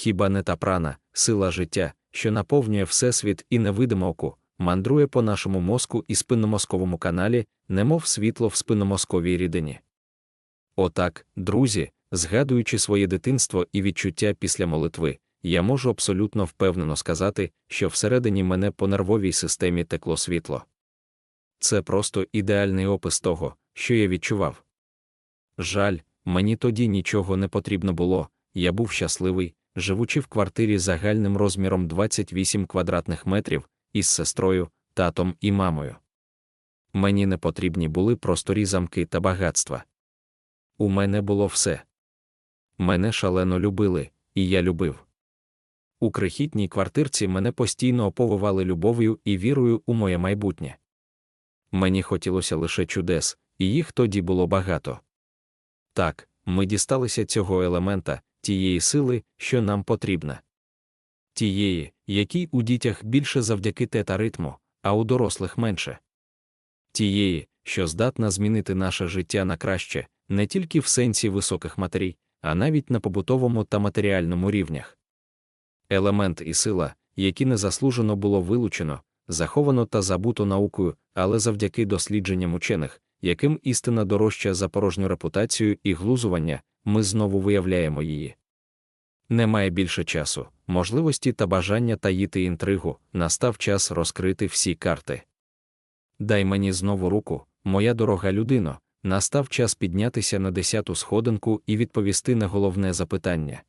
хіба не та прана, сила життя, що наповнює Всесвіт і невидимо оку, мандрує по нашому мозку і спинномозковому каналі, немов світло в спинномозковій рідині. Отак, друзі, згадуючи своє дитинство і відчуття після молитви, я можу абсолютно впевнено сказати, що всередині мене по нервовій системі текло світло. Це просто ідеальний опис того, що я відчував. Жаль, мені тоді нічого не потрібно було, я був щасливий, живучи в квартирі загальним розміром 28 квадратних метрів, із сестрою, татом і мамою. Мені не потрібні були просторі замки та багатства. У мене було все. Мене шалено любили, і я любив. У крихітній квартирці мене постійно оповивали любов'ю і вірою у моє майбутнє. Мені хотілося лише чудес, і їх тоді було багато. Так, ми дісталися цього елемента, тієї сили, що нам потрібна. Тієї, якій у дітях більше завдяки тета ритму, а у дорослих менше. Тієї, що здатна змінити наше життя на краще, не тільки в сенсі високих матерій, а навіть на побутовому та матеріальному рівнях. Елемент і сила, які незаслужено було вилучено, заховано та забуто наукою, але завдяки дослідженням учених, яким істина дорожча за порожню репутацію і глузування, ми знову виявляємо її. Немає більше часу, можливості та бажання таїти інтригу, настав час розкрити всі карти. Дай мені знову руку, моя дорога людино, настав час піднятися на десяту сходинку і відповісти на головне запитання